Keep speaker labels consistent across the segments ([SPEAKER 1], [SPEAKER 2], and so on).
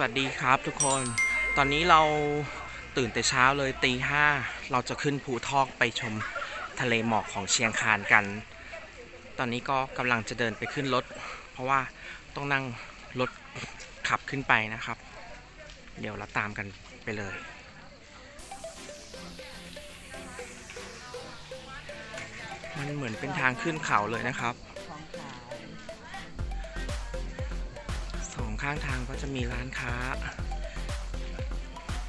[SPEAKER 1] สวัสดีครับทุกคน ตอนนี้เราตื่นแต่เช้าเลยตีห้าเราจะขึ้นภูทอกไปชมทะเลหมอกของเชียงคานกัน ตอนนี้ก็กำลังจะเดินไปขึ้นรถ เพราะว่าต้องนั่งรถขับขึ้นไปนะครับ เดี๋ยวเราตามกันไปเลยมันเหมือนเป็นทางขึ้นเขาเลยนะครับ ข้างทางก็จะมีร้านค้า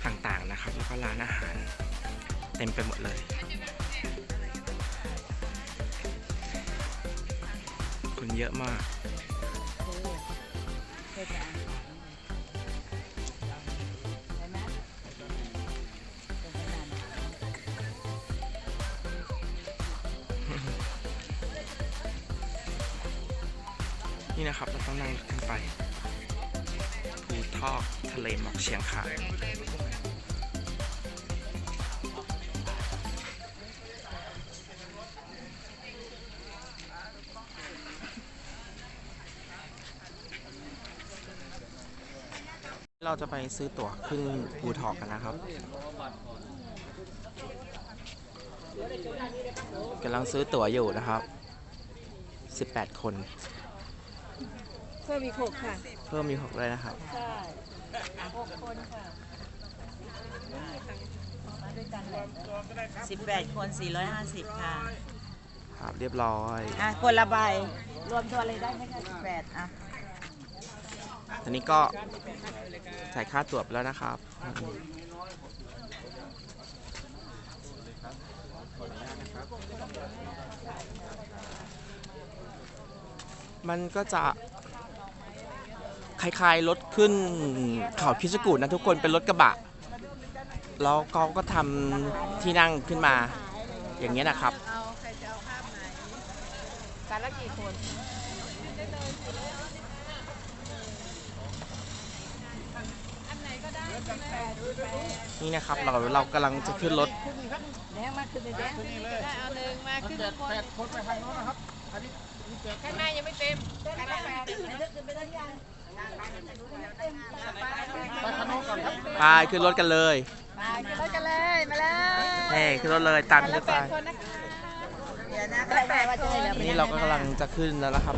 [SPEAKER 1] ต่างๆนะครับ แล้วก็ร้านอาหาร เต็มไปหมดเลย คนเยอะมากนี่นะครับเราต้องนั่งรถขึ้นไป ทอกทะเลหมอกเชียงคานเราจะไปซื้อตั๋วขึ้นภูทอกกันนะครับกำลังซื้อตั๋วอยู่นะครับ 18 คน
[SPEAKER 2] พิ่มอีกหกค่ะ
[SPEAKER 1] เพิ่มมีหกเลยนะครับ
[SPEAKER 2] ใช่หกคนค่ะมาด้วยกันแหละ
[SPEAKER 3] สิบแปดคนสี่ร้อยห้าสิบค่ะ
[SPEAKER 1] ครับเรียบร้อย
[SPEAKER 3] อะคนละใบรวมตัวเลยได้ไหมคะสิบแปดอะ
[SPEAKER 1] ตอนนี้ก็จ่ายค่าตั๋วไปแล้วนะครับมันก็จะ คล้ายๆรถขึ้นเขาพิชกูดนะทุกคนเป็นรถกระบะ แล้วเขาก็ทำที่นั่งขึ้นมา อย่างเงี้ยนะครับ
[SPEAKER 2] เอาใครจะเอาภาพไหนการละกี่คน
[SPEAKER 1] นี่นะครับเราเรากำลังจะขึ้นรถ
[SPEAKER 2] แดงมาขึ้นเลยแดงขึ้นเลยได้เอาหนึ่งมาขึ้นข้างบนแปดคนไปทางโน้นนะครับข้างในยังไม่เต็มข้างในไม่เต็มขึ้นไปได้ยัง
[SPEAKER 1] ไปขึ้นรถกันเลย
[SPEAKER 2] ไปขึ้นรถกันเลยมาเลย
[SPEAKER 1] เฮ้ขึ้นรถเลยตามที่จะ
[SPEAKER 2] แป
[SPEAKER 1] ตา
[SPEAKER 2] ด
[SPEAKER 1] ย
[SPEAKER 2] คนนะคะ
[SPEAKER 3] เดี๋ยวนะ
[SPEAKER 2] แปดคน
[SPEAKER 1] นี่เราก็กำลังจะขึ้นแล้วนะครับ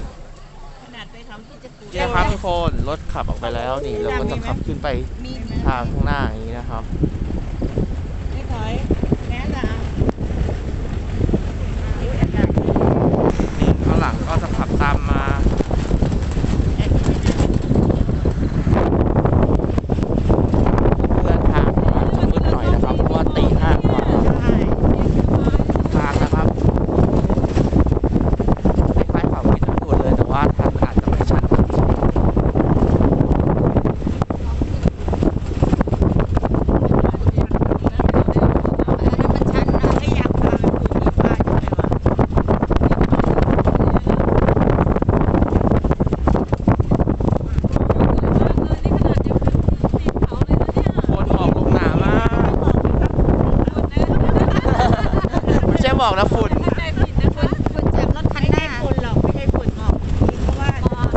[SPEAKER 3] ขนาดไปทำที่จะกู
[SPEAKER 1] นี่นะครับทุกคนรถขับออกไปแล้วนี่เราก็จะขับขึ้นไป
[SPEAKER 3] มีมี
[SPEAKER 1] ทางข้างหน้าอย่างนี้นะครับ
[SPEAKER 3] ไม่ถอยแม่ละ
[SPEAKER 1] นี่ข้างหลังก็จะขับตามมาเพื่อนทางอาจจะมืดหน่อยนะครับเพราะว่าตีห้ากว่าทางนะครับคล้ายๆเขาพิจิตรเลยแต่ว่าทางอาจจะไม่ชันเท่าที่สุด
[SPEAKER 3] มันชันนะไม่อยากพาไปปลูกที่ป้าใช่ไหมวะ
[SPEAKER 1] คนหมอกลงหนามาก ไม่ใช่หมอกนะฝุ่น
[SPEAKER 3] ฝุ่นจากรถคันหน้าฝุ่นหรอกไม่ใช่ฝุ่นหมอกเพราะว่า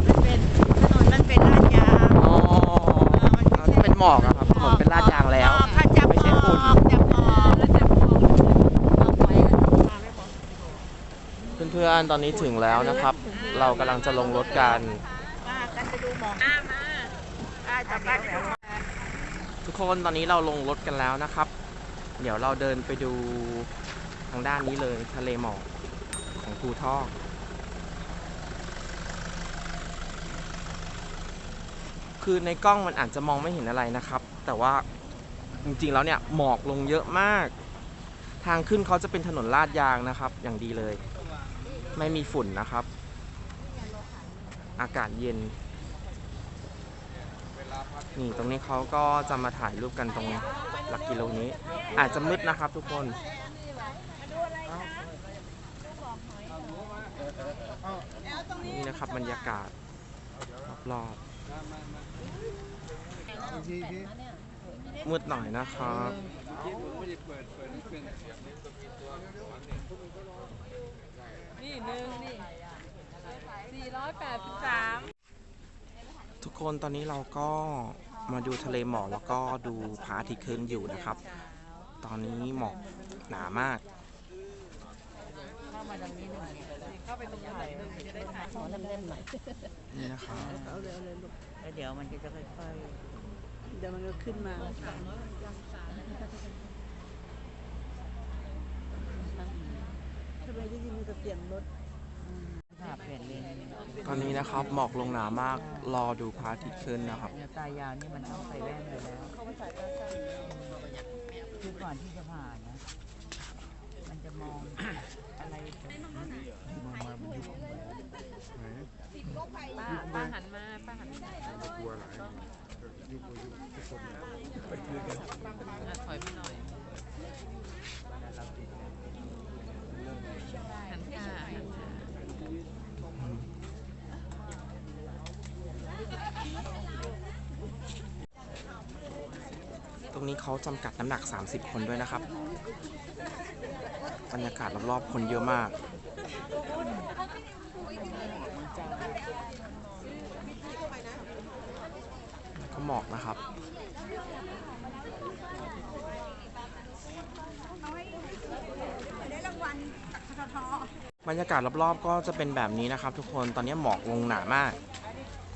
[SPEAKER 3] มันเป็นถนนมันเป็นลาดยาง
[SPEAKER 1] อ๋อมันเป็นหมอกอะครับถนนเป็นลาดยางแล้ว
[SPEAKER 3] ถ้าจับ
[SPEAKER 1] ไม่ใช่ฝุ่น
[SPEAKER 3] ออกจับออกแล้วจับออกเอาไว้
[SPEAKER 1] เพื่อนๆตอนนี้ถึงแล้วนะครับ เรากำลังจะลงรถกัน
[SPEAKER 3] ป้ากันไปดูหมอกป้าจับป้าแล้ว
[SPEAKER 1] ทุกคนตอนนี้เราลงรถกันแล้วนะครับ เดี๋ยวเราเดินไปดูทางด้านนี้เลยทะเลหมอกของภูทอกคือในกล้องมันอาจจะมองไม่เห็นอะไรนะครับ แต่ว่าจริงๆแล้วเนี่ยหมอกลงเยอะมาก ทางขึ้นเขาจะเป็นถนนลาดยางนะครับ อย่างดีเลย ไม่มีฝุ่นนะครับ อากาศเย็นนี่ตรงนี้เขาก็จะมาถ่ายรูปกันตรงหลักกิโลนี้ อาจจะมืดนะครับทุกคน นี่นะครับบรรยากาศรอบๆมืดหน่อยนะครับ
[SPEAKER 2] นี่หนึ่งนี่สี่ร้อยแปดสิบสาม
[SPEAKER 1] ทุกคนตอนนี้เราก็มาดูทะเลหมอกแล้วก็ดูพระอาทิตย์ขึ้นอยู่นะครับ ตอนนี้หมอกหนามาก
[SPEAKER 4] เข้ามาตรงนี้หน่อยเข้าไปตรงไหนจะได้ถ่ายขอเล่นๆหน่อย
[SPEAKER 1] นี่นะครับ
[SPEAKER 4] แล้วเดี๋ยวมันก็จะค่อย
[SPEAKER 3] เดี๋ยวมันก็ขึ้นมาทำไมได้ยินแต่เสียงรถ
[SPEAKER 4] ๆภาพเปลี่ยนเลน
[SPEAKER 1] ตอนนี้นะครับหมอกลงหนามากรอดูพระอาทิตย์ขึ้นนะครับ
[SPEAKER 4] เนี่ยตายาวนี่มันต้องใส่แว่นอยู่แล้วคือก่อนที่จะผ่านนะ มันจะมอง อะไรป้าป้าหันมาป้าหันมาอะถอยไปหน่อยหันหน้าหันหน้า
[SPEAKER 1] ตรงนี้เขาจำกัดน้ำหนัก 30 คนด้วยนะครับ บรรยากาศรอบๆคนเยอะมากก็หมอกนะครับบรรยากาศรอบๆก็จะเป็นแบบนี้นะครับ ทุกคนตอนนี้หมอกลงหนามาก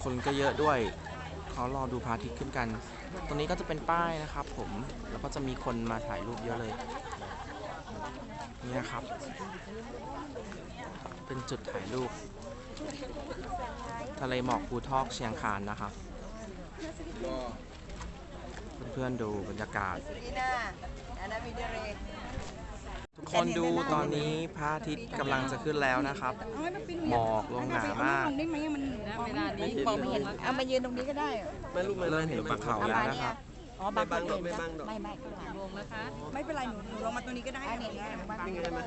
[SPEAKER 1] คนก็เยอะด้วยเขารอดูพระอาทิตย์ขึ้นกัน ตรงนี้ก็จะเป็นป้ายนะครับ ผมแล้วก็จะมีคนมาถ่ายรูปเยอะเลย นี่นะครับ เป็นจุดถ่ายรูป ทะเลหมอกภูทอกเชียงคานนะครับ เพื่อนๆดูบรรยากาศ
[SPEAKER 3] นี่น่าอันนั้นวิดีโอ
[SPEAKER 1] ทุกคนดูตอนนี้พระอาทิตย์กำลังจะขึ้นแล้วนะครับ หมอกลงหนามาก
[SPEAKER 3] ได้ไหมมัน
[SPEAKER 4] เวลานี้
[SPEAKER 3] มองไม่เห็นเอามายืนตรงนี้ก็ได้
[SPEAKER 1] เริ่มเห็นภูเขาแล้วนะครับ
[SPEAKER 3] อ๋อ บางคนเห็นนะไม่ไม่
[SPEAKER 4] วง นะคะ
[SPEAKER 3] ไม่เป็นไรหนูหนูลงมาตรงนี้ก็ได้อันนี้บางทีได้ไหม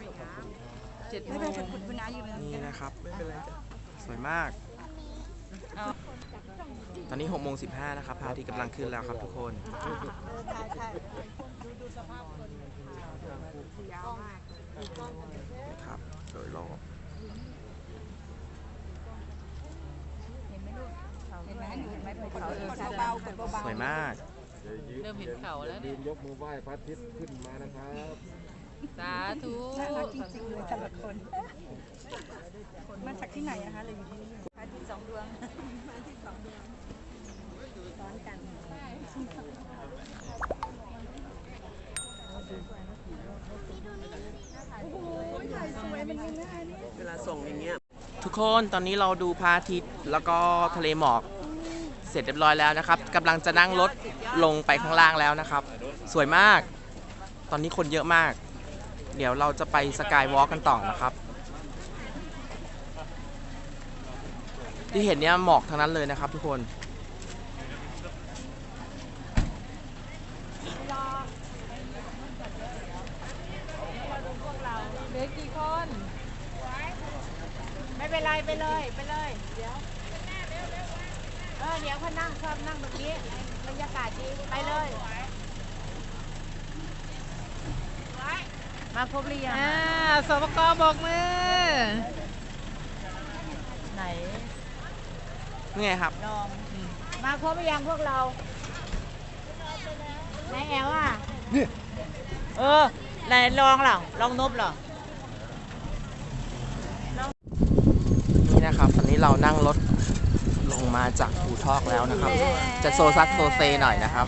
[SPEAKER 4] เจ็ดโม
[SPEAKER 3] ไม่
[SPEAKER 4] ง
[SPEAKER 3] เป็นไรคุณคุณน้าอยู่ตรงนี้
[SPEAKER 1] นี่นะครับสวยมาก ตอนนี้6โมง15นะครับพระอาทิตย์กำลังขึ้นแล้วครับทุกคน
[SPEAKER 3] ใช่ใช่ดูดูสภาพคนยาวมาก
[SPEAKER 1] นะครับโดยรอบ
[SPEAKER 3] เห็นไหมลูกเห็นไหมเห็นไหมกดเบาๆกดเบา
[SPEAKER 1] สวยมาก
[SPEAKER 4] เริ่มเห็นเขาแล้วเนี่ย
[SPEAKER 5] ยกมือไหว้พระอาทิตย์ขึ้นมานะครับ
[SPEAKER 4] สาธุ
[SPEAKER 3] ๆน่ารักจริงๆเลยแต่ละคน มาจากที่ไหนนะคะเลยอยู่ที่นี่พระอาทิตย์สองดวงพระอาทิตย์สองดวงซ้อนกันโอ้โหถ่ายสวยมันง่ายนี่
[SPEAKER 1] ทุกคนตอนนี้เราดูพระอาทิตย์แล้วก็ทะเลหมอกเสร็จเรียบร้อยแล้วนะครับกำลังจะนั่งรถ ลงไปข้างล่างแล้วนะครับ สวยมาก ตอนนี้คนเยอะมาก เดี๋ยวเราจะไปสกายวอล์กกันต่อนะครับ ที่เห็นเนี่ยหมอกทั้งนั้นเลยนะครับทุกคน
[SPEAKER 4] เหลือกี่คน
[SPEAKER 3] ไม่เป็นไรไปเลย ไปเลย เดี๋ยวเออเดี๋ยวเขานั่งชอบนั่งตรงนี้ รรยากาศดีไปเลย มาครบหรือยัง
[SPEAKER 4] อ่าสปกบอกมือ
[SPEAKER 3] ไหน
[SPEAKER 1] นี่ไงครับ
[SPEAKER 3] ลองมาครบหรือยังพวกเราไหนแอลอะเออไหนลองเหรอลองนบเหรอ
[SPEAKER 1] นี่นะครับตอนนี้เรานั่งรถ ลงมาจากภูทอกแล้วนะครับ จะโซซัสโซเซหน่อยนะครับ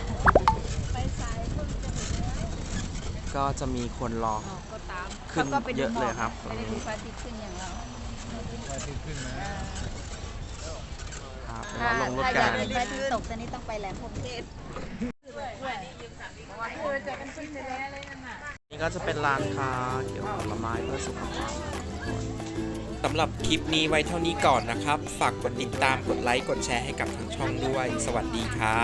[SPEAKER 1] ก็จะมีคนรอ
[SPEAKER 4] ก็ตาม
[SPEAKER 1] ขึ้นเยอะเลยครับ
[SPEAKER 3] ไม่ได้ดูพระอาทิตย์ขึ้นอย่างเรา
[SPEAKER 1] ครับเดี๋ยวเราลงรถกัน
[SPEAKER 3] พระอาทิตย์ตกตอนนี้ต้องไปแหลมพรหมเทพ
[SPEAKER 1] นี่ก็จะเป็นร้านค้าเกี่ยวกับผลไม้เพื่อสุขภาพ สำหรับคลิปนี้ไว้เท่านี้ก่อนนะครับ ฝากกดติดตามกดไลค์กดแชร์ให้กับทางช่องด้วย สวัสดีครับ